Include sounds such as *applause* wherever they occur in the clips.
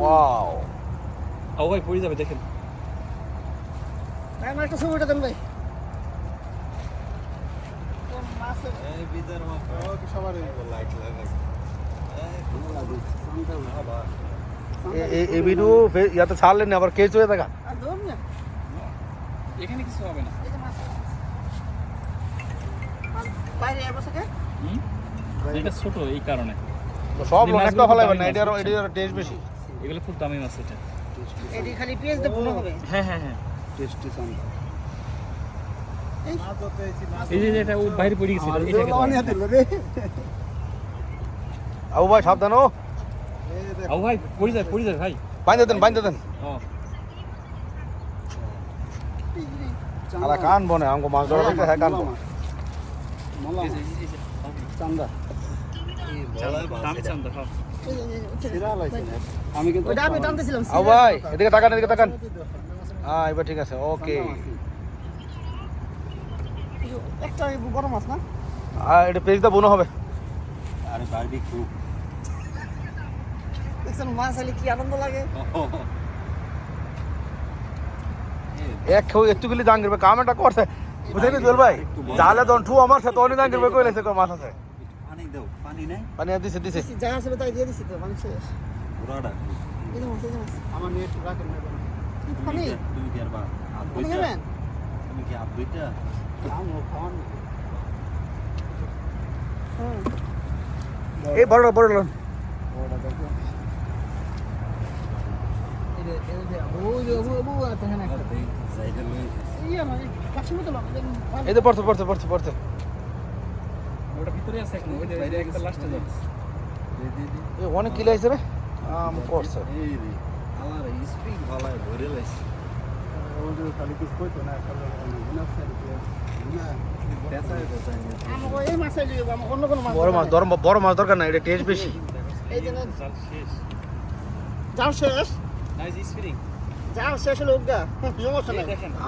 Wow oh ভাই পড়ে যাবে দেখেন। ভাই আমার একটা ছবিটা দেন ভাই। এই ভিডিও ইয়াতে ছাড়লেন আবার কেস হয়ে থাকা। না। এখানে কিছু হবে না। বাইরে এর হুম? এটা ছোট এই কারণে। সব অনেকটা ফলাইবেন না এটার মাছ। এটার টেস্ট বেশি। এগুলো খুব দামি মাছ এটা এটি খালি পেঁয়াজ দিয়ে ভুনো হবে? হ্যাঁ হ্যাঁ হ্যাঁ। এই এই যে এটা ও বাইরে পড়ে গেছে এটা- এটাকে দাও। আবু ভাই সাবধান ও। ও ভাই পড়ে যায় পড়ে যায় ভাই। বাইন্দে দেন বাইন্দে দেন। আলা কান বনে আমাকে মাছ ধরা দেখতে হ্যাঁ কান বনে। চান্দা। আমি কিন্তু আমি টানতেছিলাম ভাই এদিকে তাকান এদিকে তাকান হ্যাঁ এবার ঠিক আছে ওকে একটা বড় মাছ না আর এটা পেজটা বোনো হবে আরে বারবি খুব দেখছেন মাছ আইলে কি আনন্দ লাগে এক খেউ একটু গেলে দান করবে কাম একটা করছে বুঝলি জল ভাই জালে দন ঠু আমার সাথে অনেক করবে কইলেছে কই মাছ আছে? দাও পানি নাই পানি আর দিছে দিছে যা আছে তাই দিয়ে দিছি তো মানুষ পুরাটা এই যে মাছ এই যে মাছ আমার নেট রাখেন না পানি তুমি কি আর বা পানি বইটা তুমি কি হাত বইটা খাও খাওয়ান হুম এই বড় বড় লন এই যে এই যে যে একটা সাইডে লই ইয়া না কাছে মতো লাগে এই যে পড়ছে পড়ছে পড়ছে পড়ছে ওটা ভিতরে আছে এখন ওই একটা লাস্টে যাচ্ছে। অনেক কিলো আইছে রে। আম করছে। এই রে আমার ভালো ভরে লাইছে। বড় মাছ বড় মাছ দরকার নাই এটা টেস্ট বেশি। নেই। এই যে না, চাল শেষ? যাও শেষ যাও শেষ হলো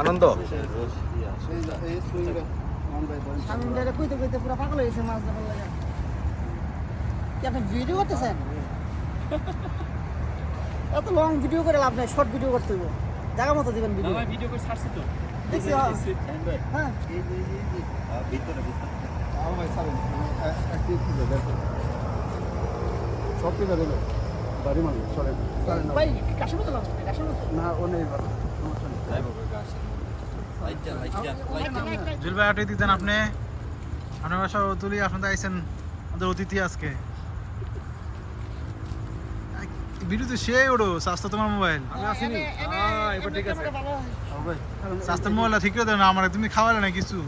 আনন্দ। আমি এটা কইতে কইতে পুরো পাগল হয়ে গেছে মাছ ধরার লাগে। কি আপনি ভিডিও করতেছেন? *laughs* এত লং ভিডিও করে লাভ নাই শর্ট ভিডিও করতে হইব। জায়গা মতো দিবেন ভিডিও ভাই ভিডিও করে ছাড়ছি তো। দেখছি হ্যাঁ। হ্যাঁ। এই যে ভিতরে ভিতরে ভাই কাশি মতো লাগছে কাশি মতো যাইব গাছ লাইটটা লাইটটা জুল ভাই আটে দিতেন আপনি? আপনার বাসা তুলি আপনাদের আইসেন আমাদের অতিথি আজকে। বিরুদ্ধে তো সে ওড়ো স্বাস্থ্য তোমার মোবাইল। এবার ঠিক আছে। স্বাস্থ্য ঠিক করে দেন আমার তুমি খাওয়ালে না কিছু।